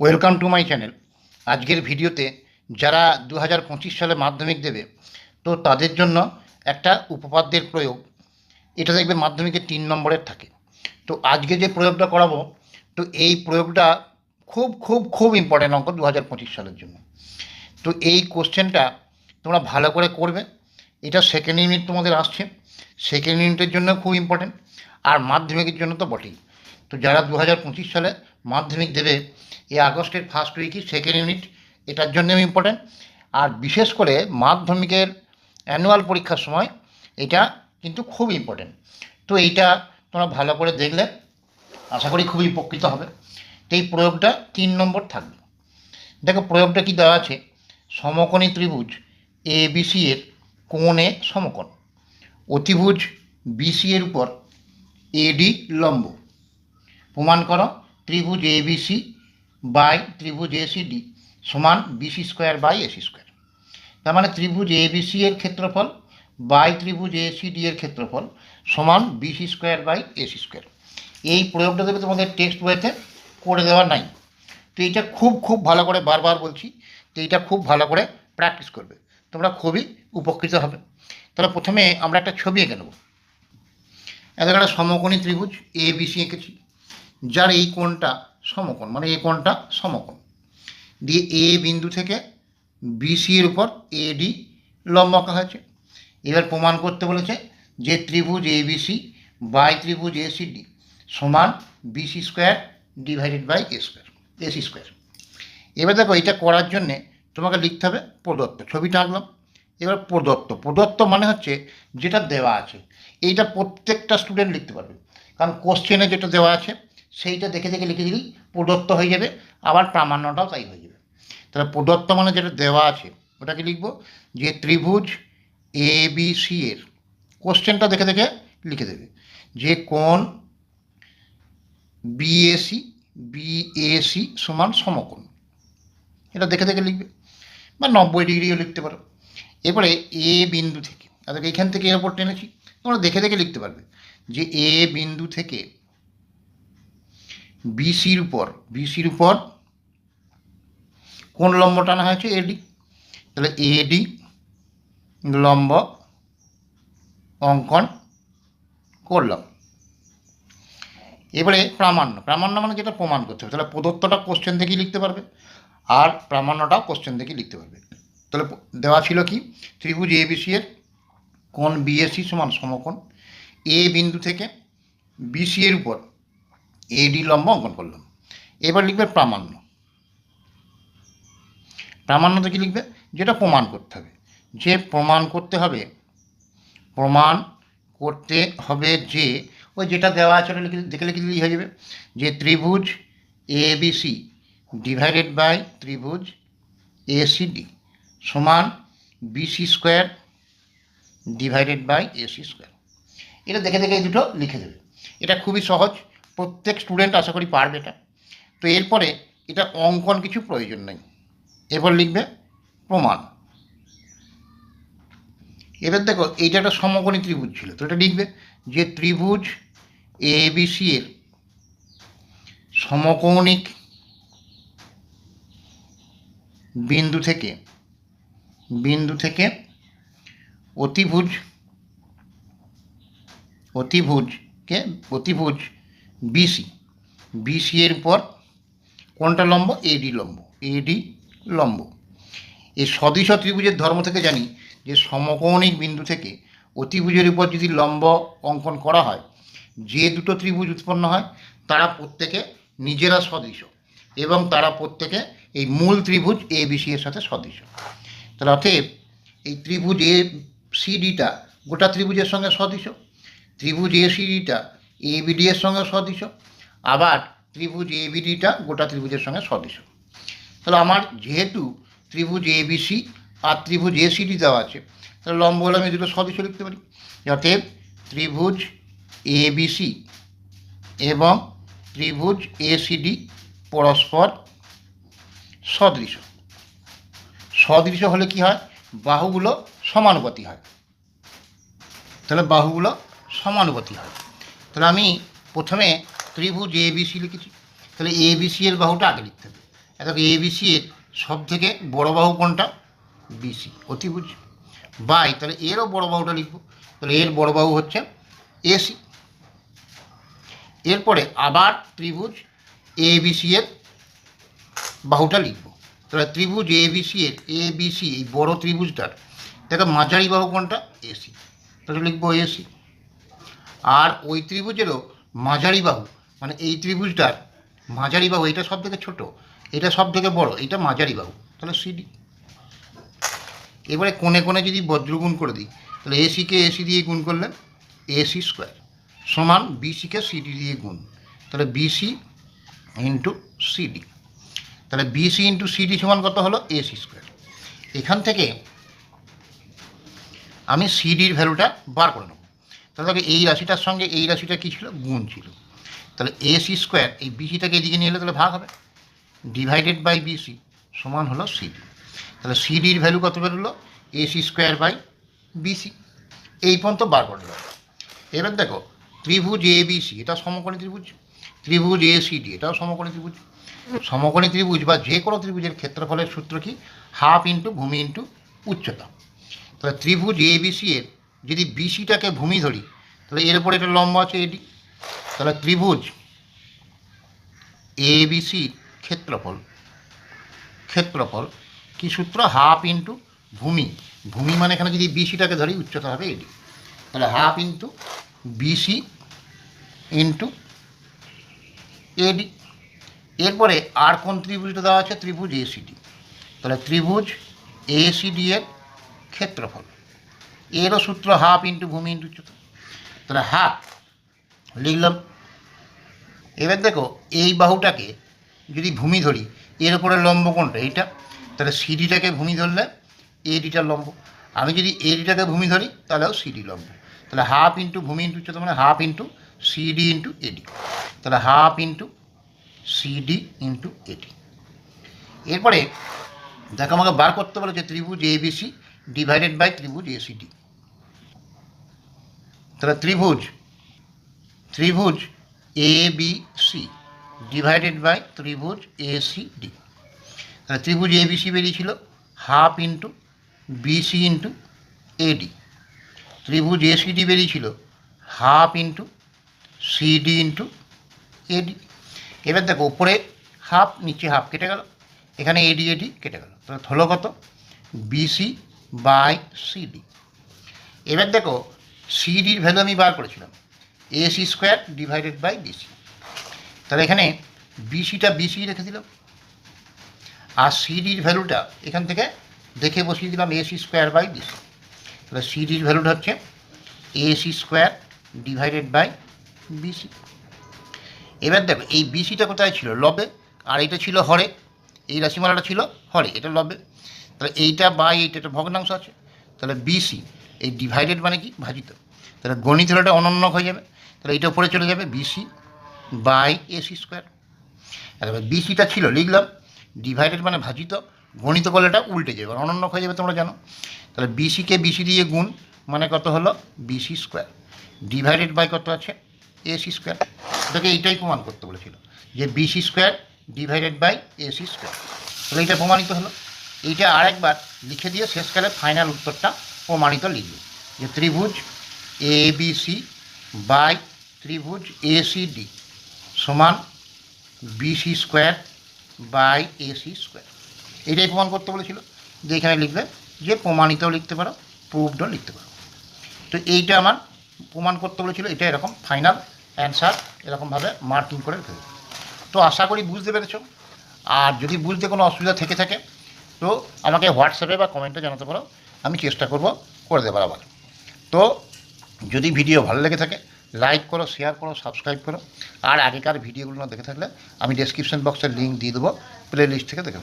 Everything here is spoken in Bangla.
Welcome to my channel. আজকের ভিডিওতে যারা দু হাজার পঁচিশ সালে মাধ্যমিক দেবে, তো তাদের জন্য একটা উপপাদ্যের প্রয়োগ, এটা দেখবে মাধ্যমিকে তিন নম্বরের থাকে। তো আজকে যে প্রয়োগটা করাবো, তো এই প্রয়োগটা খুব খুব খুব ইম্পর্টেন্ট অঙ্ক দু হাজার পঁচিশ সালের জন্য। তো এই কোশ্চেনটা তোমরা ভালো করে করবে। এটা সেকেন্ড ইউনিট তোমাদের আসছে। সেকেন্ড ইউনিটের জন্য খুব ইম্পর্টেন্ট আর মাধ্যমিকের জন্য তো বটেই। তো যারা দু হাজার পঁচিশ সালে মাধ্যমিক দেবে এই আগস্টের ফার্স্ট উইকই সেকেন্ড ইউনিট এটার জন্যও ইম্পর্টেন্ট আর বিশেষ করে মাধ্যমিকের অ্যানুয়াল পরীক্ষার সময় এটা কিন্তু খুব ইম্পর্টেন্ট তো এইটা তোমরা ভালো করে দেখলে, আশা করি খুবই উপকৃত হবে। তো এই প্রয়োগটা তিন নম্বর থাকবে। দেখো প্রয়োগটা কি দেওয়া আছে? সমকোণী ত্রিভুজ এ বিসি এর কোণে সমকোণ। অতিভুজ বিসি এর উপর এডি লম্ব। প্রমাণ করো, ত্রিভুজ এ বিসি বাই ত্রিভুজ এ এসিডি সমান BC square by AC square তার মানে ত্রিভুজ এ বিসি এর ক্ষেত্রফল বাই ত্রিভুজ এ এসিডি এর ক্ষেত্রফল সমান BC square by AC square এই প্রয়োগটা দেবে তোমাদের টেক্সট বইতে করে দেওয়া নাই। তো এইটা খুব খুব ভালো করে বারবার বলছি, তো এইটা খুব ভালো করে প্র্যাকটিস করবে। তোমরা খুবই উপকৃত হবে। তাহলে প্রথমে আমরা একটা ছবি এঁকে নেব। এত একটা সমকোণী ত্রিভুজ এ বিসি এঁকেছি। যার এই কোণটা সমকোণ মানে এই কোণটা সমকোণ। দিয়ে এ বিন্দু থেকে বিসি এর উপর এডি লম্ব আঁকা হয়েছে। এবার প্রমাণ করতে বলেছে যে ত্রিভুজ এ বিসি বাই ত্রিভুজ এসিডি সমান BC square divided by A square AC square. এবার দেখো এটা করার জন্যে তোমাকে লিখতে হবে প্রদত্ত, ছবিটা আঁকলাম। এবার প্রদত্ত প্রদত্ত মানে হচ্ছে যেটা দেওয়া আছে। এইটা প্রত্যেকটা স্টুডেন্ট লিখতে পারবে। কারণ কোশ্চেনে যেটা দেওয়া আছে সেইটা দেখে দেখে লিখে দিলেই প্রদত্ত হয়ে যাবে, আবার প্রামাণ্যটাও তাই হয়ে যাবে। তাহলে প্রদত্ত মানে যেটা দেওয়া আছে, ওটাকে লিখব যে ত্রিভুজ এ বি সি এর কোশ্চেনটা দেখে দেখে লিখে দেবে। যে কোন বিএসি বিএসি সমান সমকোণ। এটা দেখে দেখে লিখবে, বা নব্বই ডিগ্রিও লিখতে পারো। এবারে এ বিন্দু থেকে অর্থাৎ এখান থেকে এর ওপর টেনেছি, তোমরা দেখে দেখে লিখতে পারবে যে এ বিন্দু থেকে বিসির উপর বিসির উপর কোন লম্ব টানা হয়েছে এডি তাহলে এডি লম্ব অঙ্কন করলাম। এবারে প্রামাণ্য প্রামাণ্য মানে যেটা প্রমাণ করতে হবে। তাহলে প্রদত্তটা কোশ্চেন থেকেই লিখতে পারবে আর প্রামাণ্যটাও কোশ্চেন থেকেই লিখতে পারবে। তাহলে দেওয়া ছিল কি? ত্রিভুজ এ বিসি এর কোন বিএসি সমান সমকোণ। এ বিন্দু থেকে বিসি এর উপর এডি লম্ব অঙ্কন করলাম। এবার লিখবে প্রামাণ্য। প্রামাণ্যতে কি লিখবে? যেটা প্রমাণ করতে হবে। যে প্রমাণ করতে হবে, প্রমাণ করতে হবে যে, ওই যেটা দেওয়া আছে ওটা দেখে লিখে হয়ে যাবে। যে ত্রিভুজ A B C divided by ত্রিভুজ এ সি ডি সমান BC square divided by AC square এটা দেখে দেখে এই দুটো লিখে দেবে। এটা খুবই সহজ। প্রত্যেক স্টুডেন্ট আশা করি পারবে এটা। তো এরপরে এটা অঙ্কন কিছু প্রয়োজন নেই। এরপর লিখবে প্রমাণ। এবার দেখো, এইটা একটা সমকোণী ত্রিভুজ ছিল, তো এটা লিখবে যে ত্রিভুজ এ বি সি এর সমকৌণিক বিন্দু থেকে বিন্দু থেকে অতিভুজ, অতিভুজকে অতিভুজ বিসি বিসি এর উপর কোনটা লম্ব? এডি লম্ব এডি লম্ব। এই সদৃশ ত্রিভুজের ধর্ম থেকে জানি যে সমকৌণিক বিন্দু থেকে অতিভুজের উপর যদি লম্ব অঙ্কন করা হয়, যে দুটো ত্রিভুজ উৎপন্ন হয়, তারা প্রত্যেকে নিজেরা সদৃশ এবং তারা প্রত্যেকে এই মূল ত্রিভুজ এ বিসি এর সাথে সদৃশ। তাহলে অতএব এই ত্রিভুজ এ সিডিটা গোটা ত্রিভুজের সঙ্গে সদৃশ। ত্রিভুজ এ সিডিটা এ বিডি এর সঙ্গে সদৃশ, আবার ত্রিভুজ এ বিডিটা গোটা ত্রিভুজের সঙ্গে সদৃশ। তাহলে আমার যেহেতু ত্রিভুজ এ বিসি আর ত্রিভুজ এ সিডি দেওয়া আছে, তাহলে লম্ব হলে আমি দুটো সদৃশ লিখতে পারি। অতএব ত্রিভুজ এ বিসি এবং ত্রিভুজ এ সিডি পরস্পর সদৃশ। সদৃশ হলে কি হয়? বাহুগুলো সমানুপাতি হয়। তাহলে বাহুগুলো সমানুপাতি হয়। তাহলে আমি প্রথমে ত্রিভুজ এ বিসি লিখেছি। তাহলে এ বিসি এর বাহুটা আগে লিখতে হবে। দেখো এবিসি এর সব থেকে বড় বাহু কোনটা? বি বিসি অতিভুজ। বাই, তাহলে এরও বড় বাহুটা লিখব। তাহলে এর বড় বাহু হচ্ছে এসি এরপরে আবার ত্রিভুজ এ বিসি এর বাহুটা লিখব। তাহলে ত্রিভুজ এ বিসি এর এ বিসি এই বড় ত্রিভুজটার, দেখো মাঝারি বাহু কোনটা? এসি তাহলে লিখব এসি আর ওই ত্রিভুজেরও মাঝারি বাহু মানে এই ত্রিভুজটার মাঝারি বাহু, এটা সব থেকে ছোট, এটা সব থেকে বড়, এটা মাঝারি বাহু। তাহলে সিডি এবারে কোণে কোণে যদি বজ্রগুণ করে দিই, তাহলে এসিকে এসি দিয়ে গুণ করলে এসি স্কোয়ার সমান বিসিকে সিডি দিয়ে গুণ। তাহলে বিসি ইন্টু সিডি তাহলে বিসি ইন্টু সিডি সমান কত হলো? AC square. এখান থেকে আমি সিডির ভ্যালুটা বার করে নেব। তাহলে এই রাশিটার সঙ্গে এই রাশিটা কী ছিল? গুণ ছিল। তাহলে এসি স্কোয়ার এই বিসিটাকে এদিকে নিয়ে এলে তাহলে ভাগ হবে। ডিভাইডেড বাই বিসি সমান হলো সিডি তাহলে সিডির ভ্যালু কত বেরোলো? এসি স্কোয়ার বাই বিসি এই পর্যন্ত বার করে দেবো এবার দেখো, ত্রিভুজ এ বিসি এটা সমকোণী ত্রিভুজ। ত্রিভুজ এ সিডি এটাও সমকোণী ত্রিভুজ। সমকোণী ত্রিভুজ বা যে কোনো ত্রিভুজের ক্ষেত্রফলের সূত্র কি? হাফ ইন্টু ভূমি ইন্টু উচ্চতা। তাহলে ত্রিভুজ এ বিসি এর যদি বিসিটাকে ভূমি ধরি, তাহলে এর উপরে একটা লম্ব আছে এডি, তাহলে ত্রিভুজ এ ক্ষেত্রফল ক্ষেত্রফল কি সূত্র? হাফ ইন্টু ভূমি ভূমি মানে এখানে যদি বিসিটাকে ধরি, উচ্চতা হবে এডি, তাহলে half into BC into AD, এরপরে আর কোন ত্রিভুজটা দেওয়া আছে? ত্রিভুজ এসিডি, তাহলে ত্রিভুজ এসিডি এর ক্ষেত্রফল। এরও সূত্র হাফ ইন্টু ভূমি ইন্টু উচ্চতা তাহলে হাফ, লিখলাম। এবার দেখো, এই বাহুটাকে যদি ভূমি ধরি, এর উপরে লম্ব কোনটা? এইটা। তাহলে সিডিটাকে ভূমি ধরলে এডিটার লম্ব। আমি যদি এডিটাকে ভূমি ধরি, তাহলেও সিডি লম্ব। তাহলে হাফ ইন্টু ভূমি ইন্টু উচ্চতা মানে half into CD into AD. তাহলে half into CD into AD. এরপরে দেখো, আমাকে বার করতে বলেছে ত্রিভুজ এ বিসি ডিভাইডেড বাই ত্রিভুজ এসিডি তাহলে ত্রিভুজ ত্রিভুজ A B C divided by ত্রিভুজ এ সি ডি তাহলে ত্রিভুজ এ বি সি বেরিয়েছিল half into BC into AD ত্রিভুজ এ সি ডি বেরিয়েছিল half into CD into AD এবার দেখো উপরে হাফ নিচে হাফ কেটে গেল। এখানে এডি এডি কেটে গেল। তাহলে হলো কত? বিসি বাই সিডি এবার দেখো সিডির ভ্যালু আমি বার করেছিলাম। AC square divided by BC তাহলে এখানে বিসিটা বিসি রেখে দিলাম। আর সিডির ভ্যালুটা এখান থেকে দেখে বসিয়ে দিলাম এসি স্কোয়ার বাই বিসি তাহলে সিডির ভ্যালুটা হচ্ছে AC square divided by BC এবার দেখো, এই বিসিটা কোথায় ছিল? লবে। আর এটা ছিল হরে। এই রাশিমালাটা ছিল হরে। এটা লবে। তাহলে এইটা বাই এইটা একটা ভগ্নাংশ আছে। তাহলে বিসি এই ডিভাইডেড মানে কি? ভাজিত। তাহলে গণিত হলে অনন্য হয়ে যাবে। তাহলে এইটা উপরে চলে যাবে বিসি বাই এসি স্কোয়ার এবার বিসিটা ছিল, লিখলাম। ডিভাইডেড মানে ভাজিত। গণিত করলে এটা উল্টে যাবে অনন্য হয়ে যাবে তোমরা জানো। তাহলে বিসিকে বিসি দিয়ে গুণ মানে কত হলো? বিসি স্কোয়ার ডিভাইডেড বাই কত আছে? এসি স্কোয়ার এটাকে এইটাই প্রমাণ করতে বলেছিল যে BC square divided by AC square তাহলে এটা প্রমাণিত হলো। এইটা আরেকবার লিখে দিয়ে শেষকালে ফাইনাল উত্তরটা প্রমাণিত লিখবে। যে ত্রিভুজ এ বি সি বাই ত্রিভুজ এ সি ডি সমান BC square by AC square এটাই প্রমাণ করতে বলেছিল। যে এখানে লিখবে যে প্রমাণিতও লিখতে পারো প্রুভডও লিখতে পারো। তো এইটা আমার প্রমাণ করতে বলেছিল এটা এরকম ফাইনাল অ্যান্সার এরকমভাবে মার্কিং করে দেবো। তো আশা করি বুঝতে পেরেছ। আর যদি বুঝতে কোনো অসুবিধা থেকে থাকে তো আমাকে হোয়াটসঅ্যাপে বা কমেন্টে জানাতে পারো, আমি চেষ্টা করব করে দেবার আবার। তো যদি ভিডিও ভালো লেগে থাকে, লাইক করো, শেয়ার করো, সাবস্ক্রাইব করো। আর আগেকার ভিডিওগুলো দেখে থাকলে আমি ডেসক্রিপশন বক্সের লিঙ্ক দিয়ে দেবো প্লে লিস্ট থেকে দেখে